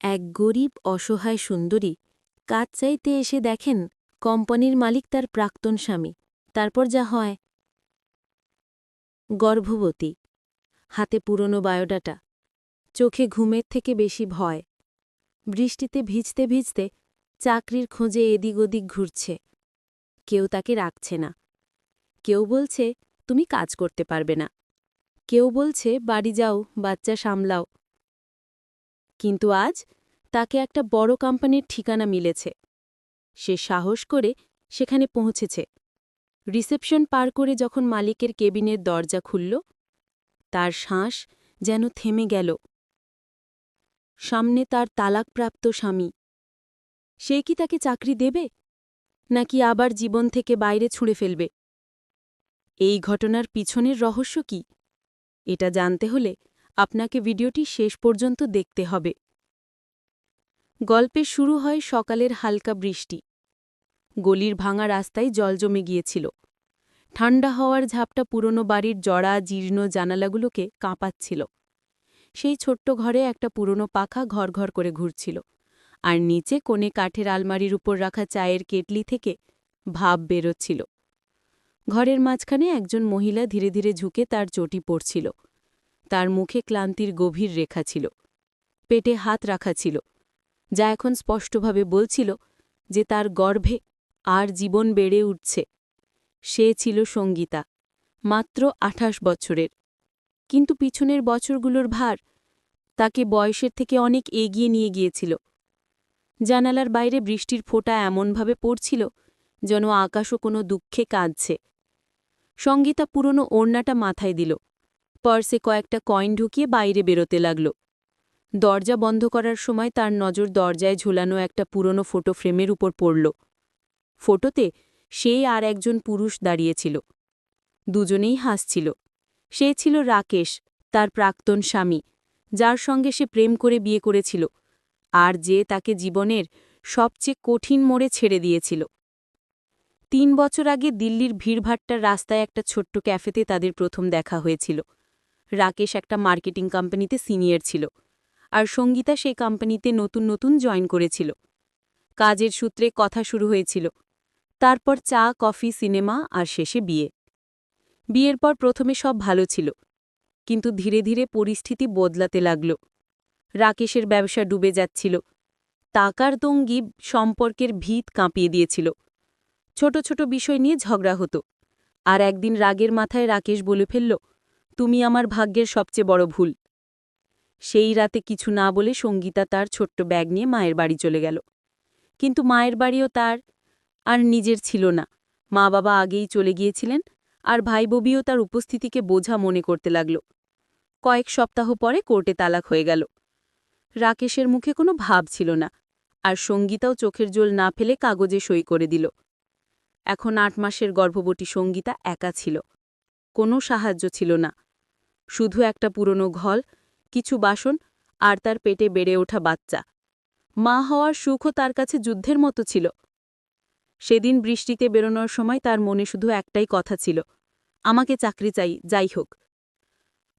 এক গরিব অসহায় সুন্দরী কাজ চাইতে এসে দেখেন কোম্পানির মালিক তার প্রাক্তন স্বামী। তারপর যা হয়। গর্ভবতী। হাতে পুরনো বায়োডাটা। চোখে ঘুমের থেকে বেশি ভয়। বৃষ্টিতে ভিজতে ভিজতে চাকরির খোঁজে এদিক ওদিক ঘুরছে। কেউ তাকে রাখছে না। কেউ বলছে, তুমি কাজ করতে পারবে না। কেউ বলছে, বাড়ি যাও, বাচ্চা সামলাও। কিন্তু আজ তাকে একটা বড় কোম্পানির ঠিকানা মিলেছে। সে সাহস করে সেখানে পৌঁছেছে। রিসেপশন পার করে যখন মালিকের কেবিনের দরজা খুলল, তার শ্বাস যেন থেমে গেল। সামনে তার তালাকপ্রাপ্ত স্বামী। সে কি তাকে চাকরি দেবে? নাকি আবার জীবন থেকে বাইরে ছুঁড়ে ফেলবে? এই ঘটনার পিছনের রহস্য কি? এটা জানতে হলে আপনাকে ভিডিওটি শেষ পর্যন্ত দেখতে হবে। গল্পে শুরু হয় সকালের হালকা বৃষ্টি। গলির ভাঙা রাস্তায় জল জমে গিয়েছিল। ঠান্ডা হওয়ার ঝাপটা পুরনো বাড়ির জড়া জীর্ণ জানালাগুলোকে কাঁপাচ্ছিল। সেই ছোট্ট ঘরে একটা পুরনো পাখা ঘর ঘর করে ঘুরছিল। আর নিচে কোণে কাঠের আলমারির উপর রাখা চায়ের কেটলি থেকে ভাব বেরোচ্ছিল। ঘরের মাঝখানে একজন মহিলা ধীরে ধীরে ঝুঁকে তার চটি পড়ছিল তার মুখে ক্লান্তির গভীর রেখা ছিল। পেটে হাত রাখা ছিল। যা এখন স্পষ্টভাবে বলছিল যে তার গর্ভে আর জীবন বেড়ে উঠছে। সে ছিল সঙ্গীতা, মাত্র আঠাশ বছরের। কিন্তু পিছনের বছরগুলোর ভার তাকে বয়সের থেকে অনেক এগিয়ে নিয়ে গিয়েছিল। জানালার বাইরে বৃষ্টির ফোঁটা এমনভাবে পড়ছিল যেন আকাশও কোনো দুঃখে কাঁদছে। সঙ্গীতা পুরনো ওড়নাটা মাথায় দিল। পার্সে কয়েকটা কয়েন ঢুকিয়ে বাইরে বেরোতে লাগল। দরজা বন্ধ করার সময় তার নজর দরজায় ঝুলানো একটা পুরনো ফোটো ফ্রেমের উপর পড়ল। ফোটোতে সে আর একজন পুরুষ দাঁড়িয়েছিল। দুজনেই হাসছিল। সে ছিল রাকেশ, তার প্রাক্তন স্বামী, যার সঙ্গে সে প্রেম করে বিয়ে করেছিল আর যে তাকে জীবনের সবচেয়ে কঠিন মোড়ে ছেড়ে দিয়েছিল। তিন বছর আগে দিল্লির ভিড়ভাট্টার রাস্তায় একটা ছোট্ট ক্যাফেতে তাদের প্রথম দেখা হয়েছিল। রাকেশ একটা মার্কেটিং কোম্পানিতে সিনিয়র ছিল আর সঙ্গীতা সেই কোম্পানিতে নতুন নতুন জয়েন করেছিল। কাজের সূত্রে কথা শুরু হয়েছিল, তারপর চা, কফি, সিনেমা আর শেষে বিয়ে। বিয়ের পর প্রথমে সব ভালো ছিল, কিন্তু ধীরে ধীরে পরিস্থিতি বদলাতে লাগল। রাকেশের ব্যবসা ডুবে যাচ্ছিল, টাকার তঙ্গি সম্পর্কের ভিত কাঁপিয়ে দিয়েছিল। ছোট ছোট বিষয় নিয়ে ঝগড়া হতো, আর একদিন রাগের মাথায় রাকেশ বলে ফেলল তুমি আমার ভাগ্যের সবচেয়ে বড় ভুল। সেই রাতে কিছু না বলে সঙ্গীতা তার ছোট্ট ব্যাগ নিয়ে মায়ের বাড়ি চলে গেল। কিন্তু মায়ের বাড়িও তার আর নিজের ছিল না। মা বাবা আগেই চলে গিয়েছিলেন আর ভাই ববিও তার উপস্থিতিকে বোঝা মনে করতে লাগল। কয়েক সপ্তাহ পরে কোর্টে তালাক হয়ে গেল। রাকেশের মুখে কোনো ভাব ছিল না আর সঙ্গীতাও চোখের জল না ফেলে কাগজে সই করে দিল। এখন আট মাসের গর্ভবতী সঙ্গীতা একা ছিল। কোনো সাহায্য ছিল না। শুধু একটা পুরনো ঘল, কিছু বাসন আর তার পেটে বেড়ে ওঠা বাচ্চা। মা হওয়ার সুখও তার কাছে যুদ্ধের মতো ছিল। সেদিন বৃষ্টিতে বেরোনোর সময় তার মনে শুধু একটাই কথা ছিল, আমাকে চাকরি চাই, যাই হোক।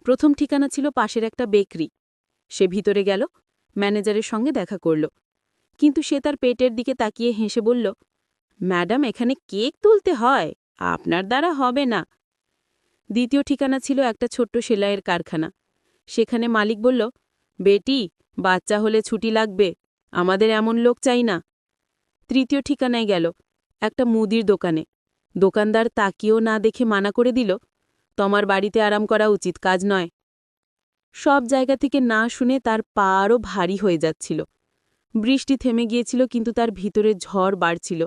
প্রথম ঠিকানা ছিল পাশের একটা বেকরি। সে ভিতরে গেল, ম্যানেজারের সঙ্গে দেখা করল। কিন্তু সে তার পেটের দিকে তাকিয়ে হেসে বলল, ম্যাডাম, এখানে কেক তুলতে হয়, আপনার দ্বারা হবে না। দ্বিতীয় ঠিকানা ছিল একটা ছোট্ট সেলাইয়ের কারখানা। সেখানে মালিক বলল, বেটি, বাচ্চা হলে ছুটি লাগবে, আমাদের এমন লোক চাই না। তৃতীয় ঠিকানায় গেল, একটা মুদির দোকানে। দোকানদার তাকিয়েও না দেখে মানা করে দিল, তোমার বাড়িতে আরাম করা উচিত, কাজ নয়। সব জায়গা থেকে না শুনে তার পা আরও ভারী হয়ে যাচ্ছিল। বৃষ্টি থেমে গিয়েছিল, কিন্তু তার ভিতরে ঝড় বাড়ছিল।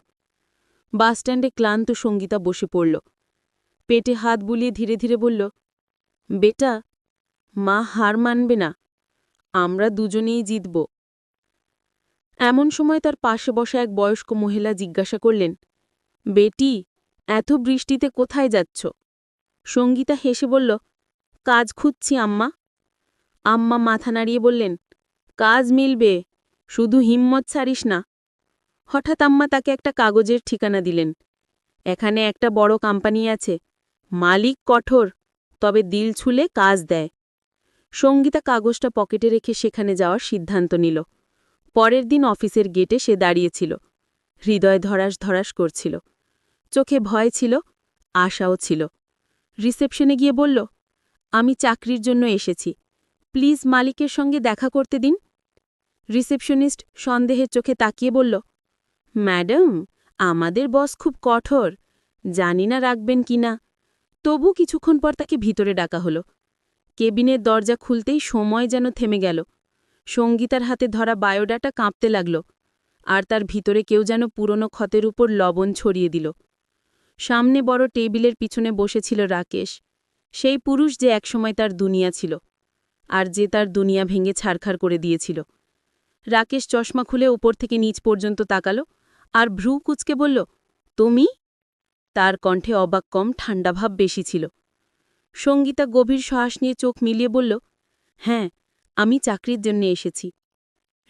বাসস্ট্যান্ডে ক্লান্ত সঙ্গীতা বসে পড়ল। পেটে হাত বুলিয়ে ধীরে ধীরে বলল, বেটা, মা হার মানবে না, আমরা দুজনেই জিতব। এমন সময় তার পাশে বসা এক বয়স্ক মহিলা জিজ্ঞাসা করলেন, বেটি, এত বৃষ্টিতে কোথায় যাচ্ছ? সঙ্গীতা হেসে বলল, কাজ খুঁজছি, আম্মা। আম্মা মাথা নাড়িয়ে বললেন, কাজ মিলবে, শুধু হিম্মত ছাড়িস না। হঠাৎ আম্মা তাকে একটা কাগজের ঠিকানা দিলেন। এখানে একটা বড় কোম্পানি আছে মালিক কঠোর, তবে দিল ছুলে কাজ দেয়। সঙ্গীতা কাগজটা পকেটে রেখে সেখানে যাওয়ার সিদ্ধান্ত নিল। পরের দিন অফিসের গেটে সে দাঁড়িয়েছিল। হৃদয় ধরাস ধরাস করছিল। চোখে ভয় ছিল, আশাও ছিল। রিসেপশনে গিয়ে বলল, আমি চাকরির জন্য এসেছি। প্লিজ মালিকের সঙ্গে দেখা করতে দিন। রিসেপশনিস্ট সন্দেহের চোখে তাকিয়ে বলল, ম্যাডাম, আমাদের বস খুব কঠোর। জানি না রাখবেন কি না। তবু কিছুক্ষণ পর তাকে ভিতরে ডাকা হলো। কেবিনের দরজা খুলতেই সময় যেন থেমে গেল। সঙ্গীতার হাতে ধরা বায়োডাটা কাঁপতে লাগল, আর তার ভিতরে কেউ যেন পুরনো ক্ষতের উপর লবণ ছড়িয়ে দিল। সামনে বড় টেবিলের পিছনে বসেছিল রাকেশ। সেই পুরুষ যে একসময় তার দুনিয়া ছিল, আর যে তার দুনিয়া ভেঙে ছারখার করে দিয়েছিল। রাকেশ চশমা খুলে উপর থেকে নিচ পর্যন্ত তাকালো, আর ভ্রু কুচকে বলল, তুমি? তার কণ্ঠে অবাক কম ঠান্ডা ভাব বেশি ছিল। সঙ্গীতা গভীর শ্বাস নিয়ে চোখ মিলিয়ে বলল হ্যাঁ আমি চাকরির জন্য এসেছি।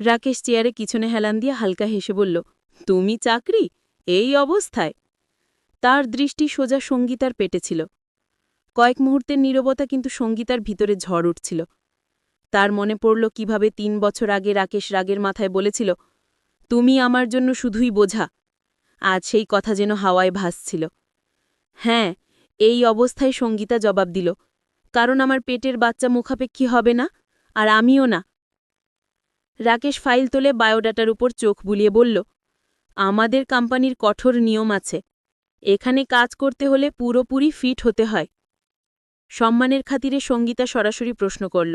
রাকেশ চেয়ারে কিছনে হেলান দিয়ে হালকা হেসে বলল, তুমি চাকরি? এই অবস্থায়? তার দৃষ্টি সোজা সঙ্গীতার পেটে ছিল। কয়েক মুহূর্তের নীরবতা কিন্তু সঙ্গীতার ভিতরে ঝড় উঠছিল। তার মনে পড়ল কীভাবে তিন বছর আগে রাকেশ রাগের মাথায় বলেছিল, তুমি আমার জন্য শুধুই বোঝা আজ সেই কথা যেন হাওয়ায় ভাসছিল। হ্যাঁ এই অবস্থায় সঙ্গীতা জবাব দিল, কারণ আমার পেটের বাচ্চা মুখাপেক্ষী হবে না, আর আমিও না। রাকেশ ফাইল তোলে বায়োডাটার উপর চোখ বুলিয়ে বলল, আমাদের কোম্পানির কঠোর নিয়ম আছে। এখানে কাজ করতে হলে পুরোপুরি ফিট হতে হয়। সম্মানের খাতিরে সঙ্গীতা সরাসরি প্রশ্ন করল।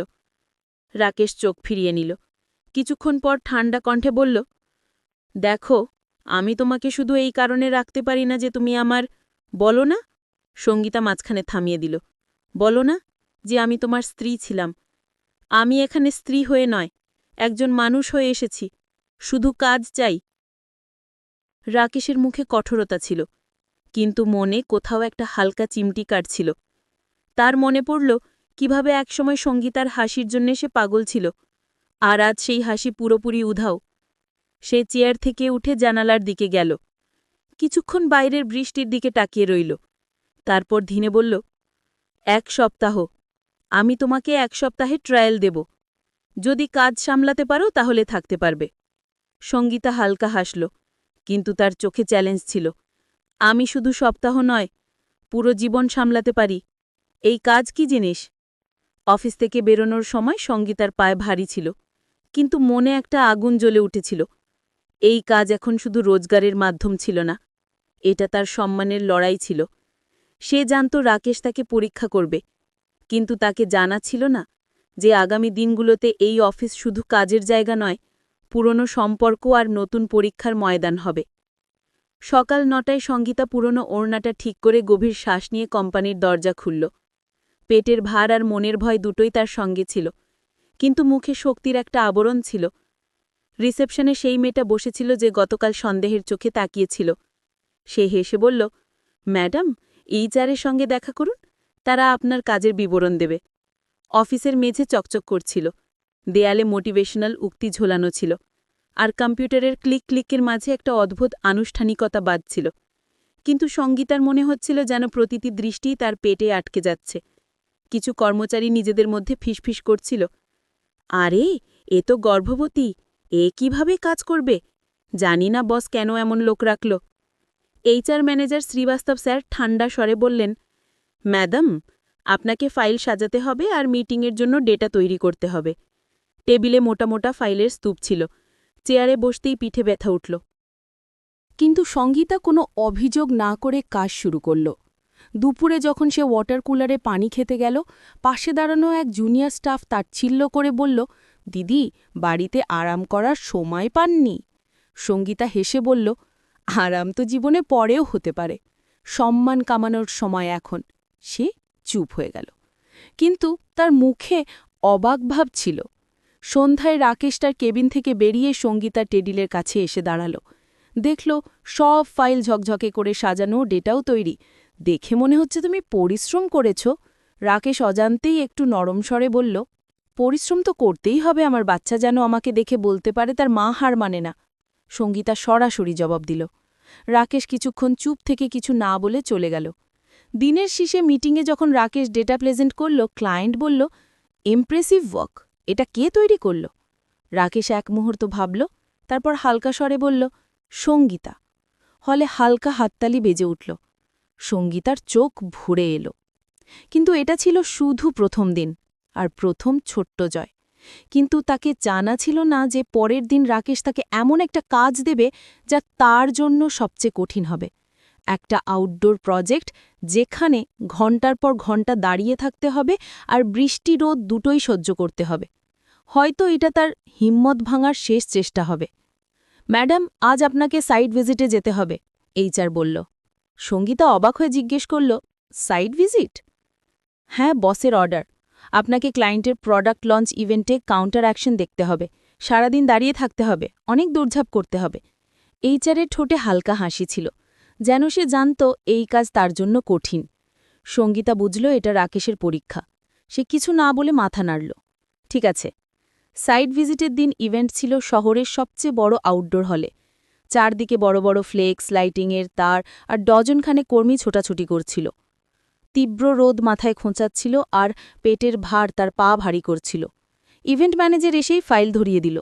রাকেশ চোখ ফিরিয়ে নিল। কিছুক্ষণ পর ঠান্ডা কণ্ঠে বলল, দেখো আমি তোমাকে শুধু এই কারণে রাখতে পারি না যে তুমি আমার, বলো না? সঙ্গীতা মাঝখানে থামিয়ে দিল। বলো না যে আমি তোমার স্ত্রী ছিলাম। আমি এখানে স্ত্রী হয়ে নয়, একজন মানুষ হয়ে এসেছি। শুধু কাজ চাই। রাকেশের মুখে কঠোরতা ছিল, কিন্তু মনে কোথাও একটা হালকা চিমটি কাটছিল। তার মনে পড়ল, কীভাবে একসময় সঙ্গীতার হাসির জন্যে সে পাগল ছিল। আর আজ সেই হাসি পুরোপুরি উধাও। সে চেয়ার থেকে উঠে জানালার দিকে গেল। কিছুক্ষণ বাইরের বৃষ্টির দিকে তাকিয়ে রইল। তারপর ধিনে বলল, এক সপ্তাহ। আমি তোমাকে এক সপ্তাহে ট্রায়াল দেব। যদি কাজ সামলাতে পারো তাহলে থাকতে পারবে সঙ্গীতা হালকা হাসল, কিন্তু তার চোখে চ্যালেঞ্জ ছিল। আমি শুধু সপ্তাহ নয়, পুরো জীবন সামলাতে পারি। এই কাজ কি জিনিস অফিস থেকে বেরোনোর সময় সঙ্গীতার পায়ে ভারী ছিল, কিন্তু মনে একটা আগুন জ্বলে উঠেছিল। এই কাজ এখন শুধু রোজগারের মাধ্যম ছিল না, এটা তার সম্মানের লড়াই ছিল। সে জানত রাকেশ তাকে পরীক্ষা করবে, কিন্তু তাকে জানা ছিল না যে আগামী দিনগুলোতে এই অফিস শুধু কাজের জায়গা নয়, পুরনো সম্পর্ক আর নতুন পরীক্ষার ময়দান হবে। সকাল নটায় সঙ্গীতা পুরনো ওড়নাটা ঠিক করে গভীর শ্বাস নিয়ে কোম্পানির দরজা খুলল। পেটের ভার আর মনের ভয় দুটোই তার সঙ্গে ছিল, কিন্তু মুখে শক্তির একটা আবরণ ছিল। রিসেপশনে সেই মেয়েটা বসেছিল যে গতকাল সন্দেহের চোখে তাকিয়েছিল। সে হেসে বলল, ম্যাডাম এইচআরের সঙ্গে দেখা করুন, তারা আপনার কাজের বিবরণ দেবে। অফিসের মেঝে চকচক করছিল। দেয়ালে মোটিভেশনাল উক্তি ঝোলানো ছিল। আর কম্পিউটারের ক্লিক ক্লিকের মাঝে একটা অদ্ভুত আনুষ্ঠানিকতা বাজছিল। কিন্তু সঙ্গীতার মনে হচ্ছিল যেন প্রতিটি দৃষ্টিই তার পেটে আটকে যাচ্ছে। কিছু কর্মচারী নিজেদের মধ্যে ফিসফিস করছিল। আরে, এ তো গর্ভবতী এ কীভাবে কাজ করবে? জানি না বস কেন এমন লোক রাখল। এইচআর ম্যানেজার শ্রীবাস্তব স্যার ঠান্ডা স্বরে বললেন, ম্যাডাম, আপনাকে ফাইল সাজাতে হবে আর মিটিংয়ের জন্য ডেটা তৈরি করতে হবে। টেবিলে মোটা মোটা ফাইলের স্তূপ ছিল। চেয়ারে বসতেই পিঠে ব্যথা উঠল। কিন্তু সঙ্গীতা কোনো অভিযোগ না করে কাজ শুরু করল। দুপুরে যখন সে ওয়াটার কুলারে পানি খেতে গেল, পাশে দাঁড়ানো এক জুনিয়র স্টাফ তার ছিল্ল করে বলল দিদি, বাড়িতে আরাম করার সময় পাননি। সঙ্গীতা হেসে বলল, আরাম তো জীবনে পরেও হতে পারে। সম্মান কামানোর সময় এখন। সে চুপ হয়ে গেল। কিন্তু তার মুখে অবাক ভাব ছিল। সন্ধ্যায় রাকেশ তার কেবিন থেকে বেরিয়ে সঙ্গীতা টেডিলের কাছে এসে দাঁড়াল। দেখল, সব ফাইল ঝকঝকে করে সাজানো, ডেটাও তৈরি। দেখে মনে হচ্ছে তুমি পরিশ্রম করেছ। রাকেশ অজান্তেই একটু নরম স্বরে বলল পরিশ্রম তো করতেই হবে আমার বাচ্চা যেন আমাকে দেখে বলতে পারে তার মা হার মানে না। সঙ্গীতা সরাসরি জবাব দিল। রাকেশ কিছুক্ষণ চুপ থেকে কিছু না বলে চলে গেল। দিনের শেষে মিটিংয়ে যখন রাকেশ ডেটা প্রেজেন্ট করল, ক্লায়েন্ট বলল, ইমপ্রেসিভ ওয়ার্ক, এটা কে তৈরি করল? রাকেশ এক মুহূর্ত ভাবল, তারপর হালকা স্বরে বলল, সঙ্গীতা। হলে হালকা হাততালি বেজে উঠল। সঙ্গীতার চোখ ভরে এলো। কিন্তু এটা ছিল শুধু প্রথম দিন। আর প্রথম ছোট্ট জয়। কিন্তু তাকে জানা ছিল না যে পরের দিন রাকেশ তাকে এমন একটা কাজ দেবে যা তার জন্য সবচেয়ে কঠিন হবে। একটা আউটডোর প্রজেক্ট যেখানে ঘণ্টার পর ঘণ্টা দাঁড়িয়ে থাকতে হবে আর বৃষ্টি রোদ দুটোই সহ্য করতে হবে। হয়তো এটা তার হিম্মত ভাঙার শেষ চেষ্টা হবে। ম্যাডাম, আজ আপনাকে সাইট ভিজিটে যেতে হবে এইচআর বলল। সঙ্গীতা অবাক হয়ে জিজ্ঞেস করল সাইট ভিজিট হ্যাঁ বসের অর্ডার আপনাকে ক্লায়েন্টের প্রোডাক্ট লঞ্চ ইভেন্টে কাউন্টার অ্যাকশন দেখতে হবে। সারাদিন দাঁড়িয়ে থাকতে হবে, অনেক দৌড়ঝাঁপ করতে হবে। এইচআরের ঠোঁটে হালকা হাসি ছিল। যেন সে জানত এই কাজ তার জন্য কঠিন। সঙ্গীতা বুঝল এটা রাকেশের পরীক্ষা। সে কিছু না বলে মাথা নাড়ল। ঠিক আছে। সাইট ভিজিটের দিন ইভেন্ট ছিল শহরের সবচেয়ে বড় আউটডোর হলে চারদিকে বড় বড় ফ্লেক্স লাইটিংয়ের তার আর ডজনখানে কর্মী ছোটাছুটি করছিল। তীব্র রোদ মাথায় খোঁচাচ্ছিল আর পেটের ভার তার পা ভারী করছিল। ইভেন্ট ম্যানেজার এসেই ফাইল ধরিয়ে দিল।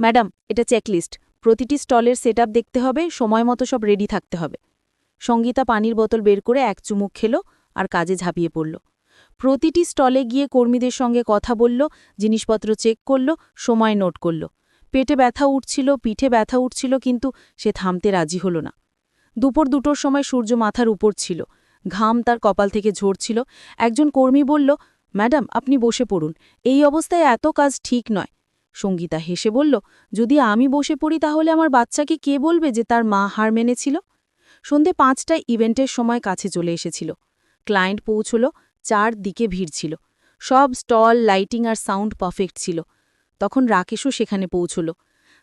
ম্যাডাম, এটা চেকলিস্ট। প্রতিটি স্টলের সেট দেখতে হবে, সময় মতো সব রেডি থাকতে হবে। সঙ্গীতা পানির বোতল বের করে এক চুমুক খেল আর কাজে ঝাঁপিয়ে পড়ল। প্রতিটি স্টলে গিয়ে কর্মীদের সঙ্গে কথা বলল, জিনিসপত্র চেক করল, সময় নোট করল। পেটে ব্যথা উঠছিল, পিঠে ব্যথা উঠছিল, কিন্তু সে থামতে রাজি হল না। দুপুর দুটোর সময় সূর্য মাথার উপর ছিল। ঘাম তার কপাল থেকে ঝরছিল। একজন কর্মী বলল, ম্যাডাম, আপনি বসে পড়ুন। এই অবস্থায় এত কাজ ঠিক নয়। সঙ্গীতা হেসে বলল, যদি আমি বসে পড়ি তাহলে আমার বাচ্চাকে কে বলবে যে তার মা হার মেনেছিল? সন্ধে পাঁচটায় ইভেন্টের সময় কাছে চলে এসেছিল। ক্লায়েন্ট পৌঁছল চার দিকে ভিড় ছিল। সব স্টল, লাইটিং আর সাউন্ড পারফেক্ট ছিল। তখন রাকেশও সেখানে পৌঁছল।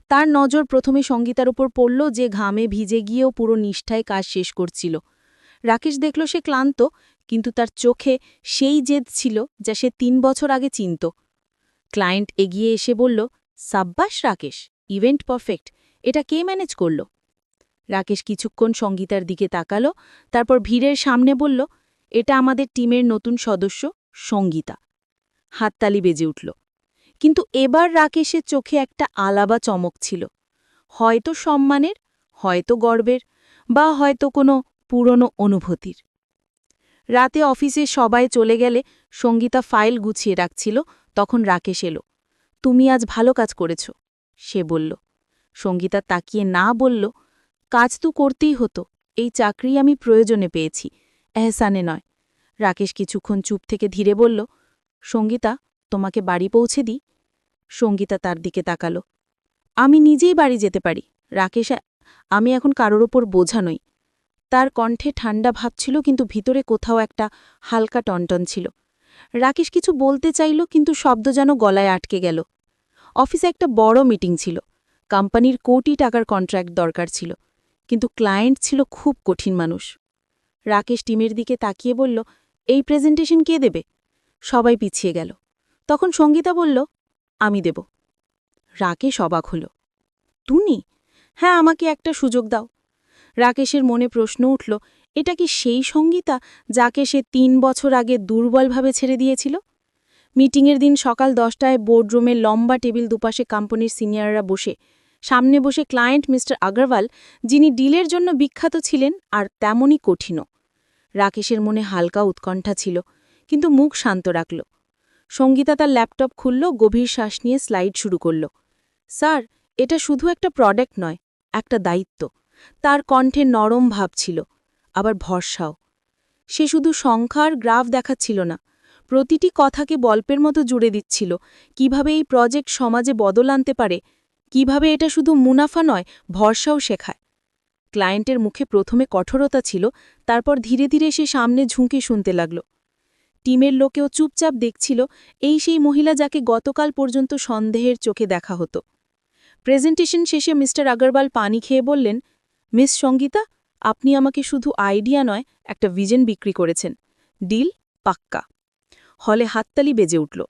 তার নজর প্রথমে সঙ্গীতার উপর পড়ল যে ঘামে ভিজে গিয়েও পুরো নিষ্ঠায় কাজ শেষ করছিল। রাকেশ দেখল সে ক্লান্ত, কিন্তু তার চোখে সেই জেদ ছিল যা সে তিন বছর আগে চিনত। ক্লায়েন্ট এগিয়ে এসে বলল, সাব্বাস, রাকেশ, ইভেন্ট পারফেক্ট, এটা কে ম্যানেজ করল? রাকেশ কিছুক্ষণ সঙ্গীতার দিকে তাকালো, তারপর ভিড়ের সামনে বলল, এটা আমাদের টিমের নতুন সদস্য, সঙ্গীতা। হাততালি বেজে উঠল। কিন্তু এবার রাকেশের চোখে একটা আলাবা চমক ছিল। হয়তো সম্মানের, হয়তো গর্বের, বা হয়তো কোনো পুরনো অনুভূতির। রাতে অফিসে সবাই চলে গেলে সঙ্গীতা ফাইল গুছিয়ে রাখছিল, তখন রাকেশ এলো। তুমি আজ ভালো কাজ করেছ সে বলল। সঙ্গীতা তাকিয়ে না বলল, কাজ তো করতেই হতো, এই চাকরি আমি প্রয়োজনে পেয়েছি, এহসানে নয়। রাকেশ কিছুক্ষণ চুপ থেকে ধীরে বলল, সঙ্গীতা, তোমাকে বাড়ি পৌঁছে দিই? সঙ্গীতা তার দিকে তাকালো। আমি নিজেই বাড়ি যেতে পারি, রাকেশ, আমি এখন কারোর ওপর বোঝা নই তার কণ্ঠে ঠান্ডা ভাব ছিল, কিন্তু ভিতরে কোথাও একটা হালকা টনটন ছিল। রাকেশ কিছু বলতে চাইল, কিন্তু শব্দ যেন গলায় আটকে গেল। অফিসে একটা বড় মিটিং ছিল। কোম্পানির কোটি টাকার কন্ট্রাক্ট দরকার ছিল, কিন্তু ক্লায়েন্ট ছিল খুব কঠিন মানুষ। রাকেশ টিমের দিকে তাকিয়ে বলল, এই প্রেজেন্টেশন কে দেবে? সবাই পিছিয়ে গেল। তখন সঙ্গীতা বলল, আমি দেব। রাকেশ অবাক হল, তুমি? হ্যাঁ আমাকে একটা সুযোগ দাও। রাকেশের মনে প্রশ্ন উঠল, এটা কি সেই সঙ্গীতা যাকে সে তিন বছর আগে দুর্বলভাবে ছেড়ে দিয়েছিল? মিটিংয়ের দিন সকাল দশটায় বোর্ডরুমে লম্বা টেবিল দুপাশে কোম্পানির সিনিয়ররা বসে। সামনে বসে ক্লায়েন্ট মিস্টার আগরওয়াল, যিনি ডিলের জন্য বিখ্যাত ছিলেন আর তেমনই কঠিনও। রাকেশের মনে হালকা উৎকণ্ঠা ছিল, কিন্তু মুখ শান্ত রাখল। সঙ্গীতা তার ল্যাপটপ খুলল, গভীর শ্বাস নিয়ে স্লাইড শুরু করল। স্যার, এটা শুধু একটা প্রোডাক্ট নয়, একটা দায়িত্ব। তার কণ্ঠে নরম ভাব ছিল, আবার ভরসাও। সে শুধু সংখ্যার গ্রাফ দেখাচ্ছিল না, প্রতিটি কথাকে গল্পের মতো জুড়ে দিচ্ছিল, কীভাবে এই প্রজেক্ট সমাজে বদল আনতে পারে, কীভাবে এটা শুধু মুনাফা নয়, ভরসাও শেখায়। ক্লায়েন্টের মুখে প্রথমে কঠোরতা ছিল, তারপর ধীরে ধীরে সে সামনে ঝুঁকে শুনতে লাগল। টিমের লোকেও চুপচাপ দেখছিল, এই সেই মহিলা যাকে গতকাল পর্যন্ত সন্দেহের চোখে দেখা হতো। প্রেজেন্টেশন শেষে মিস্টার আগরওয়াল পানি খেয়ে বললেন মিস সঙ্গীতা, আপনি আমাকে শুধু আইডিয়া নয়, একটা ভিজন বিক্রি করেছেন। ডিল, পাক্কা। হলে হাততালি বেজে উঠল।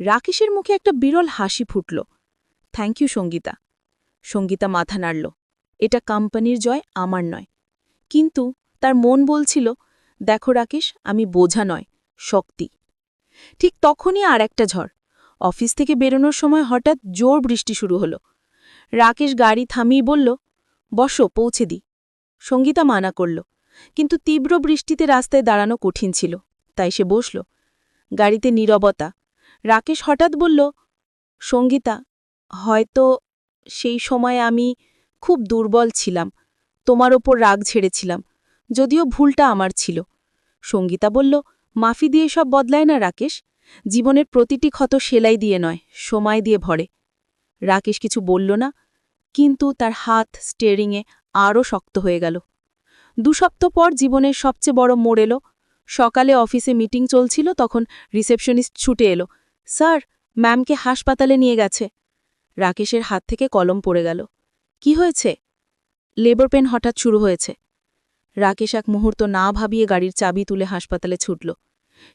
রাকেশের মুখে একটা বিরল হাসি ফুটল। Thank you Sangeeta. সঙ্গীতা মাথা নাড়ল। এটা কোম্পানির জয়, আমার নয়। কিন্তু তার মন বলছিল, দেখো রাকেশ, আমি বোঝা নয়, শক্তি। ঠিক তখনই আর একটা ঝড়। অফিস থেকে বেরোনোর সময় হঠাৎ জোর বৃষ্টি শুরু হলো। রাকেশ গাড়ি থামিয়ে বলল বসো, পৌঁছে দি। সঙ্গীতা মানা করল, কিন্তু তীব্র বৃষ্টিতে রাস্তায় দাঁড়ানো কঠিন ছিল, তাই সে বসল। গাড়িতে নীরবতা। রাকেশ হঠাৎ বলল, সঙ্গীতা, হয়তো সেই সময় আমি খুব দুর্বল ছিলাম, তোমার ওপর রাগ ছেড়েছিলাম যদিও ভুলটা আমার ছিল। সঙ্গীতা বলল, মাফি দিয়ে সব বদলায় না, রাকেশ। জীবনের প্রতিটি ক্ষত সেলাই দিয়ে নয়, সময় দিয়ে ভরে। রাকেশ কিছু বলল না কিন্তু তার হাত স্টেরিংয়ে আরও শক্ত হয়ে গেল। দু সপ্তাহ পর জীবনের সবচেয়ে বড় মোড় এলো। সকালে অফিসে মিটিং চলছিল, তখন রিসেপশনিস্ট ছুটে এলো। স্যার, ম্যামকে হাসপাতালে নিয়ে গেছে। রাকেশের হাত থেকে কলম পড়ে গেল। কি হয়েছে? লেবার পেন হঠাৎ শুরু হয়েছে। রাকেশ এক মুহূর্ত না ভাবিয়ে গাড়ির চাবি তুলে হাসপাতালে ছুটল।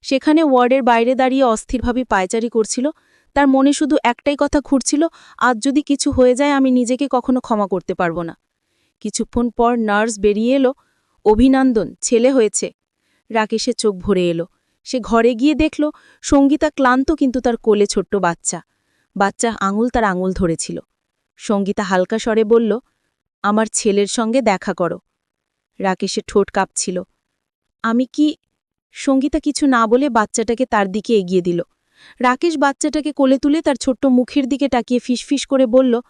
সেখানে ওয়ার্ডের বাইরে দাঁড়িয়ে অস্থিরভাবে পায়চারি করছিল তার মনে শুধু একটাই কথা ঘুরছিল, আজ যদি কিছু হয়ে যায় আমি নিজেকে কখনো ক্ষমা করতে পারব না। কিছুক্ষণ পর নার্স বেরিয়ে এলো, অভিনন্দন, ছেলে হয়েছে। রাকেশের চোখ ভরে এলো। সে ঘরে গিয়ে দেখল, সঙ্গীতা ক্লান্ত কিন্তু তার কোলে ছোট্ট বাচ্চা। বাচ্চা আঙুল তার আঙুল ধরেছিল। সঙ্গীতা হালকা স্বরে বলল, আমার ছেলের সঙ্গে দেখা করো। রাকেশের ঠোঁট কাঁপছিল। আমি কি সঙ্গীতা কিছু না বলে বাচ্চাটাকে তার দিকে এগিয়ে দিল। রাকেশ বাচ্চাটাকে কোলে তুলে তার ছোট্ট মুখের দিকে তাকিয়ে ফিসফিস করে বলল,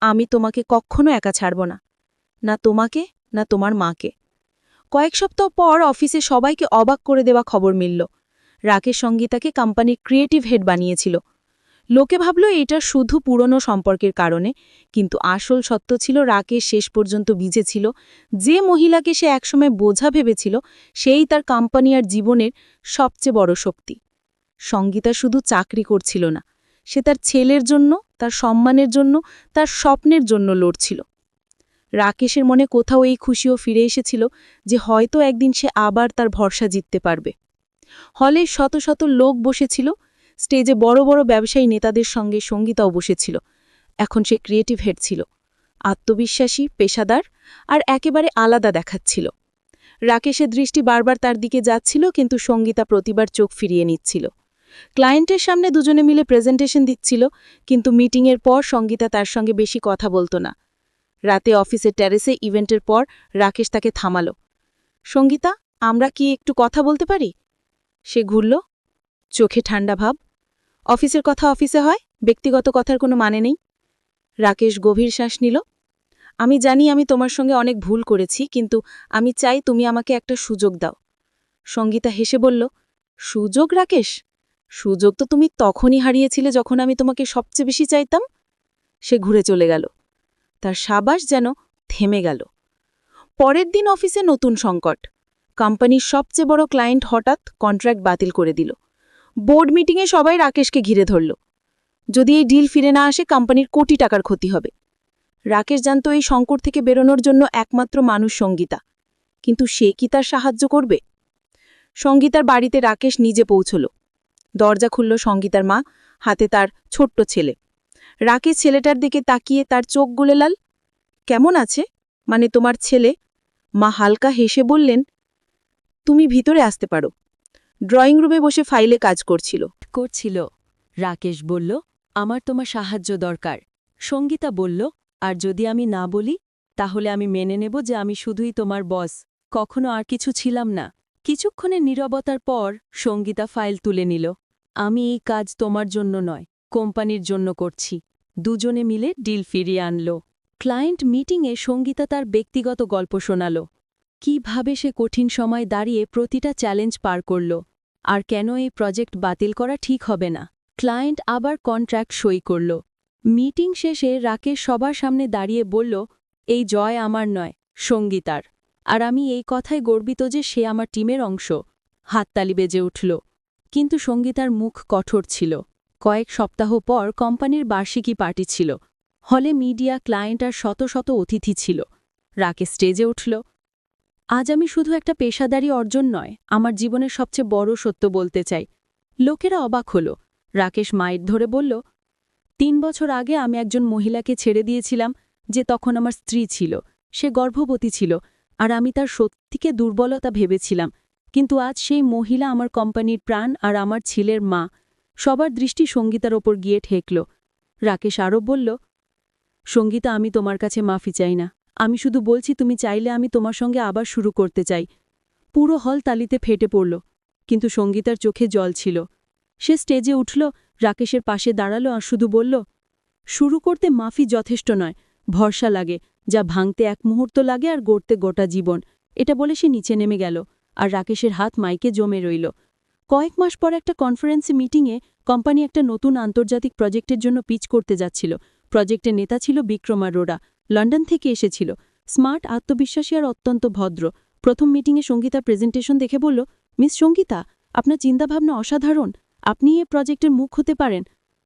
আমি তোমাকে কখনো একা ছাড়ব না। না তোমাকে, না তোমার মাকে। কয়েক সপ্তাহ পর অফিসে সবাইকে অবাক করে দেওয়া খবর মিলল। রাকেশ সঙ্গীতাকে কোম্পানির ক্রিয়েটিভ হেড বানিয়েছিল। লোকে ভাবল, এটা শুধু পুরনো সম্পর্কের কারণে। কিন্তু আসল সত্য ছিল, রাকেশ শেষ পর্যন্ত বিজেছিল যে মহিলাকে সে একসময় বোঝা ভেবেছিল, সেই তার কোম্পানি আর জীবনের সবচেয়ে বড় শক্তি। সঙ্গীতা শুধু চাকরি করছিল না, সে তার ছেলের জন্য, তার সম্মানের জন্য, তার স্বপ্নের জন্য লড়ছিল। রাকেশের মনে কোথাও এই খুশিও ফিরে এসেছিল যে হয়তো একদিন সে আবার তার ভরসা জিততে পারবে। হলে শত শত লোক বসেছিল, স্টেজে বড় বড় ব্যবসায়ী নেতাদের সঙ্গে সঙ্গীতাও বসেছিল। এখন সে ক্রিয়েটিভ হেড ছিল, আত্মবিশ্বাসী, পেশাদার আর একেবারে আলাদা দেখাচ্ছিল। রাকেশের দৃষ্টি বারবার তার দিকে যাচ্ছিল, কিন্তু সঙ্গীতা প্রতিবার চোখ ফিরিয়ে নিচ্ছিল। ক্লায়েন্টের সামনে দুজনে মিলে প্রেজেন্টেশন দিচ্ছিল, কিন্তু মিটিংয়ের পর সঙ্গীতা তার সঙ্গে বেশি কথা বলতো না। রাতে অফিসের ট্যারেসে ইভেন্টের পর রাকেশ তাকে থামালো। সঙ্গীতা, আমরা কি একটু কথা বলতে পারি? সে ঘুরল। চোখে ঠান্ডা ভাব। অফিসের কথা অফিসে হয়, ব্যক্তিগত কথার কোনো মানে নেই। রাকেশ গভীর শ্বাস নিল। আমি জানি আমি তোমার সঙ্গে অনেক ভুল করেছি, কিন্তু আমি চাই তুমি আমাকে একটা সুযোগ দাও। সঙ্গীতা হেসে বলল, সুযোগ, রাকেশ? সুযোগ তো তুমি তখনই হারিয়েছিলে যখন আমি তোমাকে সবচেয়ে বেশি চাইতাম। সে ঘুরে চলে গেল। তার সাবাস যেন থেমে গেল। পরের দিন অফিসে নতুন সংকট। কোম্পানির সবচেয়ে বড় ক্লায়েন্ট হঠাৎ কন্ট্রাক্ট বাতিল করে দিল। বোর্ড মিটিংয়ে সবাই রাকেশকে ঘিরে ধরল। যদি এই ডিল ফিরে না আসে, কোম্পানির কোটি টাকার ক্ষতি হবে। রাকেশ জানত এই সংকট থেকে বেরোনোর জন্য একমাত্র মানুষ সঙ্গীতা। কিন্তু সে কি তার সাহায্য করবে? সঙ্গীতার বাড়িতে রাকেশ নিজে পৌঁছল। দরজা খুলল সঙ্গীতার মা, হাতে তার ছোট্ট ছেলে। রাকেশ ছেলেটার দিকে তাকিয়ে তার চোখ গুলে লাল। কেমন আছে? মানে তোমার ছেলে? মা হালকা হেসে বললেন, তুমি ভিতরে আসতে পারো। ড্রয়িং রুমে বসে ফাইলে কাজ করছিল। করছিল। রাকেশ বলল, আমার তোমার সাহায্য দরকার। সঙ্গীতা বলল, আর যদি আমি না বলি, তাহলে আমি মেনে নেব যে আমি শুধুই তোমার বস। কখনো আর কিছু ছিলাম না। কিছুক্ষণের নীরবতার পর সঙ্গীতা ফাইল তুলে নিল। আমি এই কাজ তোমার জন্য নয়, কোম্পানির জন্য করছি। দুজনে মিলে ডিল ফিরিয়ে আনল। ক্লায়েন্ট মিটিংয়ে সঙ্গীতা তার ব্যক্তিগত গল্প শোনাল। কীভাবে সে কঠিন সময় দাঁড়িয়ে প্রতিটা চ্যালেঞ্জ পার করল, আর কেন এই প্রজেক্ট বাতিল করা ঠিক হবে না? ক্লায়েন্ট আবার কন্ট্রাক্ট সই করল। মিটিং শেষে রাকেশ সবার সামনে দাঁড়িয়ে বলল, এই জয় আমার নয়, সঙ্গীতার। আর আমি এই কথায় গর্বিত যে সে আমার টিমের অংশ। হাততালি বেজে উঠল। কিন্তু সঙ্গীতার মুখ কঠোর ছিল। কয়েক সপ্তাহ পর কোম্পানির বার্ষিকী পার্টি ছিল। হলে মিডিয়া ক্লায়েন্ট আর শত শত অতিথি ছিল। রাকে স্টেজে উঠল। আজ আমি শুধু একটা পেশাদারি অর্জন নয়, আমার জীবনের সবচেয়ে বড় সত্য বলতে চাই। লোকেরা অবাক হল। রাকেশ মায়ের ধরে বলল, তিন বছর আগে আমি একজন মহিলাকে ছেড়ে দিয়েছিলাম, যে তখন আমার স্ত্রী ছিল। সে গর্ভবতী ছিল, আর আমি তার সত্যিকে দুর্বলতা ভেবেছিলাম। কিন্তু আজ সেই মহিলা আমার কোম্পানির প্রাণ আর আমার ছেলের মা। সবার দৃষ্টি সঙ্গীতার ওপর গিয়ে ঠেকল। রাকেশ আরও বলল, সঙ্গীতা, আমি তোমার কাছে মাফি চাই না। আমি শুধু বলছি, তুমি চাইলে আমি তোমার সঙ্গে আবার শুরু করতে চাই। পুরো হল তালিতে ফেটে পড়ল, কিন্তু সঙ্গীতার চোখে জল ছিল। সে স্টেজে উঠল, রাকেশের পাশে দাঁড়াল আর শুধু বলল, শুরু করতে মাফি যথেষ্ট নয়, ভরসা লাগে, যা ভাঙতে এক মুহূর্ত লাগে আর গড়তে গোটা জীবন। এটা বলে সে নিচে নেমে গেল। আর রাকেশের হাত মাইকে জমে রইল। কয়েক মাস পর একটা কনফারেন্সে মিটিংয়ে কোম্পানি একটা নতুন আন্তর্জাতিক প্রজেক্টের জন্য পিচ করতে যাচ্ছিল। প্রজেক্টের নেতা ছিল বিক্রম আরোরা। লন্ডন থেকে এসেছিল। স্মার্ট, আত্মবিশ্বাসী আর অত্যন্ত ভদ্র। প্রথম মিটিংয়ে সঙ্গীতা প্রেজেন্টেশন দেখে বলল, মিস সঙ্গীতা, আপনার চিন্তাভাবনা অসাধারণ। আপনি এ প্রজেক্টের মুখ হতে পারেন।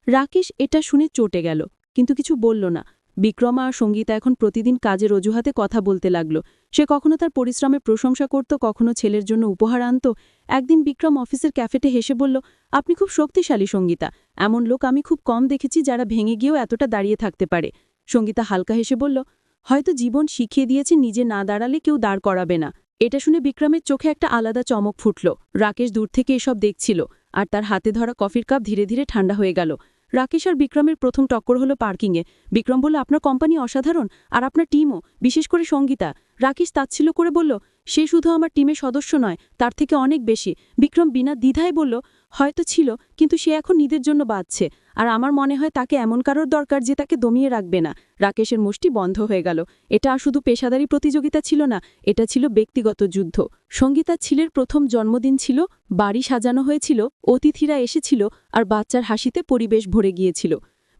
রাকেশ এটা শুনে চটে গেল, কিন্তু কিছু বলল না। বিক্রমা আর সঙ্গীতা এখন প্রতিদিন কাজের অজুহাতে কথা বলতে লাগল। সে কখনো তার পরিশ্রমের প্রশংসা করত, কখনো ছেলের জন্য উপহার আনত। একদিন বিক্রম অফিসের ক্যাফেটে হেসে বলল, আপনি খুব শক্তিশালী সঙ্গীতা। এমন লোক আমি খুব কম দেখেছি যারা ভেঙে গিয়েও এতটা দাঁড়িয়ে থাকতে পারে। সঙ্গীতা হালকা হেসে বলল, হয়তো জীবন শিখিয়ে দিয়েছে, নিজে না দাঁড়ালে কেউ দাঁড় করাবে না। এটা শুনে বিক্রমের চোখে একটা আলাদা চমক ফুটল। রাকেশ দূর থেকে এসব দেখছিল, আর তার হাতে ধরা কফির কাপ ধীরে ধীরে ঠান্ডা হয়ে গেল। রাকেশ আর বিক্রমের প্রথম টক্কর হলো পার্কিংয়ে। বিক্রম বলল, আপনার কোম্পানি অসাধারণ, আর আপনার টিমও, বিশেষ করে সঙ্গীতা। রাকেশ তাচ্ছিল করে বলল সে শুধু আমার টিমের সদস্য নয়, তার থেকে অনেক বেশি। বিক্রম বিনা দ্বিধায় বলল, হয়তো ছিল, কিন্তু সে এখন নিজের জন্য বাঁচছে আর আমার মনে হয় তাকে এমন কারোর দরকার যে তাকে দমিয়ে রাখবে না। রাকেশের মুষ্টি বন্ধ হয়ে গেল। এটা আর শুধু পেশাদারি প্রতিযোগিতা ছিল না, এটা ছিল ব্যক্তিগত যুদ্ধ। সঙ্গীতার ছিলের প্রথম জন্মদিন ছিল, বাড়ি সাজানো হয়েছিল, অতিথিরা এসেছিল, আর বাচ্চার হাসিতে পরিবেশ ভরে গিয়েছিল।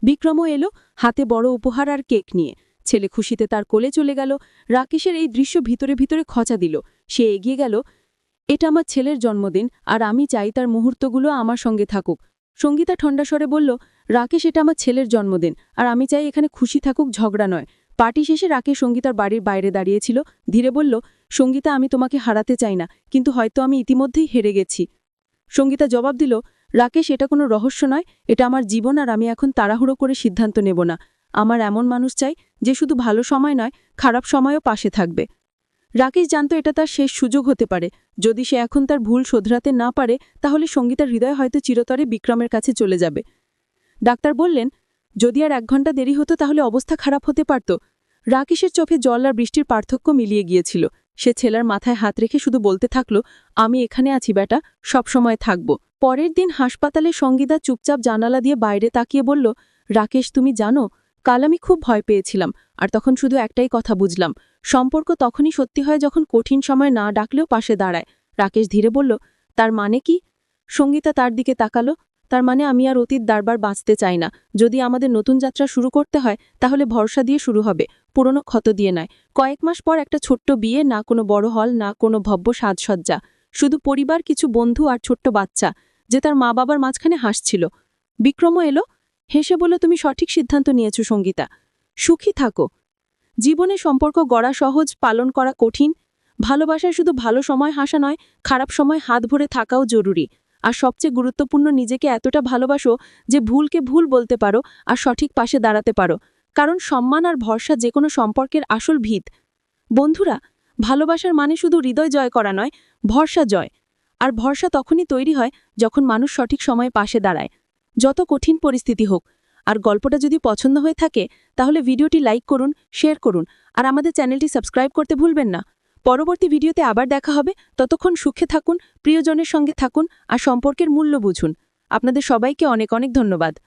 বিক্রমও এলো, হাতে বড় উপহার আর কেক নিয়ে। ছেলে খুশিতে তার কোলে চলে গেল। রাকেশের এই দৃশ্য ভিতরে ভিতরে খচা দিল। সে এগিয়ে গেল। এটা আমার ছেলের জন্মদিন, আর আমি চাই তার মুহূর্তগুলো আমার সঙ্গে থাকুক। সঙ্গীতা ঠণ্ডা স্বরে বলল, রাকেশ, এটা আমার ছেলের জন্মদিন, আর আমি চাই এখানে খুশি থাকুক, ঝগড়া নয়। পার্টি শেষে রাকেশ সঙ্গীতার বাড়ির বাইরে দাঁড়িয়েছিল। ধীরে বলল, সঙ্গীতা, আমি তোমাকে হারাতে চাই না, কিন্তু হয়তো আমি ইতিমধ্যেই হেরে গেছি। সঙ্গীতা জবাব দিল, রাকেশ, এটা কোনো রহস্য নয়, এটা আমার জীবন, আর আমি এখন তাড়াহুড়ো করে সিদ্ধান্ত নেব না। আমার এমন মানুষ চাই যে শুধু ভালো সময় নয়, খারাপ সময়ও পাশে থাকবে। রাকেশ জানত এটা তার শেষ সুযোগ হতে পারে। যদি সে এখন তার ভুল শোধরাতে না পারে, তাহলে সঙ্গীতার হৃদয় হয়তো চিরতরে বিক্রমের কাছে চলে যাবে। ডাক্তার বললেন, যদি আর এক ঘণ্টা দেরি হতো তাহলে অবস্থা খারাপ হতে পারত। রাকেশের চোখে জল আর বৃষ্টির পার্থক্য মিলিয়ে গিয়েছিল। সে ছেলের মাথায় হাত রেখে শুধু বলতে থাকল, আমি এখানে আছি বেটা সবসময় থাকব। পরের দিন হাসপাতালে সঙ্গীতা চুপচাপ জানালা দিয়ে বাইরে তাকিয়ে বলল, রাকেশ, তুমি জানো কাল আমি খুব ভয় পেয়েছিলাম, আর তখন শুধু একটাই কথা বুঝলাম। সম্পর্ক তখনই সত্যি হয় যখন কঠিন সময় না ডাকলেও পাশে দাঁড়ায়। রাকেশ ধীরে বলল, তার মানে কি? সঙ্গীতা তার দিকে তাকালো, তার মানে আমি আর অতীত দারবার বাঁচতে চাই না। যদি আমাদের নতুন যাত্রা শুরু করতে হয়, তাহলে ভরসা দিয়ে শুরু হবে, পুরনো ক্ষত দিয়ে নয়। কয়েক মাস পর একটা ছোট্ট বিয়ে, না কোনো বড় হল, না কোনো ভব্য সাজসজ্জা। শুধু পরিবার, কিছু বন্ধু আর ছোট্ট বাচ্চা, যে তার মা বাবার মাঝখানে হাসছিল। বিক্রমও এলো হেসে বলল, তুমি সঠিক সিদ্ধান্ত নিয়েছো, সঙ্গীতা। সুখী থাকো। জীবনে সম্পর্ক গড়া সহজ, পালন করা কঠিন। ভালোবাসায় শুধু ভালো সময় হাসা নয়, খারাপ সময় হাত ভরে থাকাও জরুরি। আর সবচেয়ে গুরুত্বপূর্ণ, নিজেকে এতটা ভালোবাসো যে ভুলকে ভুল বলতে পারো আর সঠিক পাশে দাঁড়াতে পারো। কারণ সম্মান আর ভরসা যে কোনো সম্পর্কের আসল ভিত। বন্ধুরা, ভালোবাসার মানে শুধু হৃদয় জয় করা নয়, ভরসা জয়। আর ভরসা তখনই তৈরি হয় যখন মানুষ সঠিক সময়ে পাশে দাঁড়ায়। যত কঠিন পরিস্থিতি হোক। আর গল্পটা যদি পছন্দ হয়ে থাকে, তাহলে ভিডিওটি লাইক করুন, শেয়ার করুন, আর আমাদের চ্যানেলটি সাবস্ক্রাইব করতে ভুলবেন না। পরবর্তী ভিডিওতে আবার দেখা হবে। ততক্ষণ সুখে থাকুন, প্রিয়জনের সঙ্গে থাকুন, আর সম্পর্কের মূল্য বুঝুন। আপনাদের সবাইকে অনেক অনেক ধন্যবাদ।